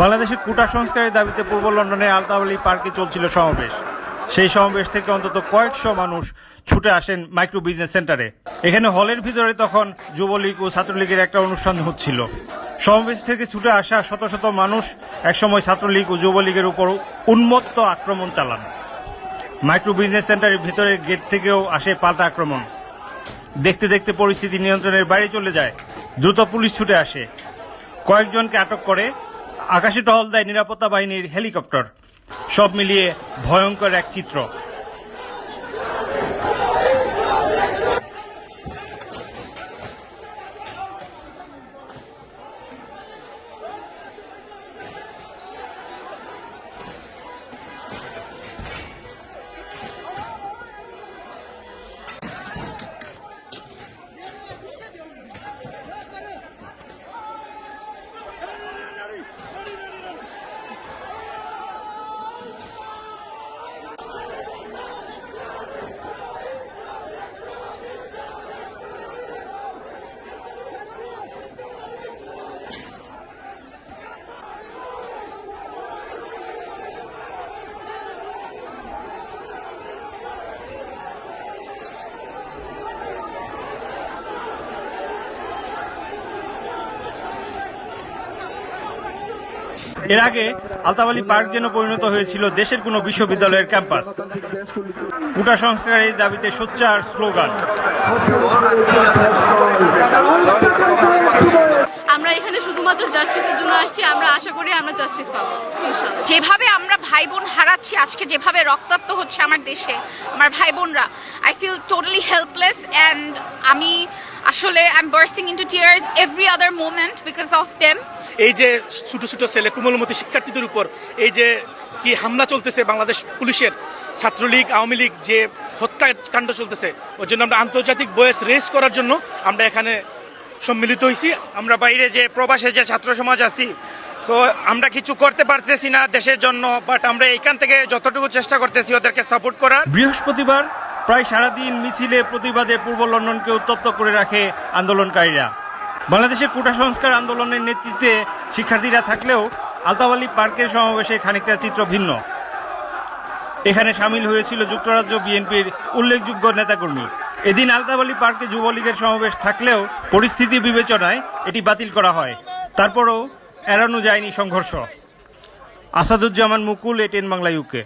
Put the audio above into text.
বাংলাদেশের কুটা সংস্কারের দাবিতে পূর্ব লন্ডনের আলতাবালি পার্কে চলছিল সমাবেশ। সেই সমাবেশ থেকে অন্তত কয়েকশো মানুষ ছুটে আসেন মাইক্রো বিজনেস সেন্টারে। এখানে হলের ভিতরে তখন যুবলীগ ও ছাত্রলীগের একটা অনুষ্ঠান হচ্ছিল। সমাবেশ থেকে ছুটে আসা শত শত মানুষ একসময় ছাত্রলীগ ও যুবলীগের উপর উন্মত্ত আক্রমণ চালান। মাইক্রো বিজনেস সেন্টারের ভিতরের গেট থেকেও আসে পাল্টা আক্রমণ। দেখতে দেখতে পরিস্থিতি নিয়ন্ত্রণের বাইরে চলে যায়। দ্রুত পুলিশ ছুটে আসে। কয়েকজনকে আটক করে আকাশে টহল দেয় নিরাপত্তা বাহিনীর হেলিকপ্টার। সব মিলিয়ে ভয়ঙ্কর এক চিত্র। এর আগে আলতাবালি পার্ক যেন পরিণত হয়েছিল দেশের কোনো বিশ্ববিদ্যালয়ের ক্যাম্পাস। কুটা সংস্কারের দাবিতে সোচ্চার স্লোগান আমরা এখানে শুধুমাত্র জাস্টিসের জন্য আসছি আমরা আশা করি আমরা জাস্টিস পাবো যেভাবে আমরা ভাই বোন হারাচ্ছি আজকে যেভাবে রক্তাক্ত হচ্ছে আমার দেশে আমার ভাই বোনরা I feel totally helpless and আমি আসলে I am bursting into tears every other moment because of them এই যে ছোট ছোট ছেলে কুমলমতি শিক্ষার্থীদের উপর এই যে কি হামলা চলতেছে বাংলাদেশ পুলিশের ছাত্রলীগ আওয়ামী লীগ যে হত্যাকাণ্ড চলতেছে ওর জন্য আমরা আন্তর্জাতিক বয়স রেস করার জন্য আমরা এখানে সম্মিলিত হয়েছি আমরা বাইরে যে প্রবাসে যে ছাত্র সমাজ আছি, তো আমরা কিছু করতে পারতেছি না দেশের জন্য বাট আমরা এইখান থেকে যতটুকু চেষ্টা করতেছি ওদেরকে সাপোর্ট করার। বৃহস্পতিবার প্রায় সারাদিন মিছিলে প্রতিবাদে পূর্ব লন্ডনকে উত্তপ্ত করে রাখে আন্দোলনকারীরা। বাংলাদেশের কোটা সংস্কার আন্দোলনের নেতৃত্বে শিক্ষার্থীরা থাকলেও আলতাবালি পার্কের সমাবেশে খানিকটা চিত্র ভিন্ন। এখানে সামিল হয়েছিল যুক্তরাজ্য বিএনপির উল্লেখযোগ্য নেতাকর্মী। এদিন আলতাবালি পার্কে যুবলীগের সমাবেশ থাকলেও পরিস্থিতি বিবেচনায় এটি বাতিল করা হয়। তারপরও এড়ানো যায়নি সংঘর্ষ। Asaduzzaman Mukul ATN Bangla UK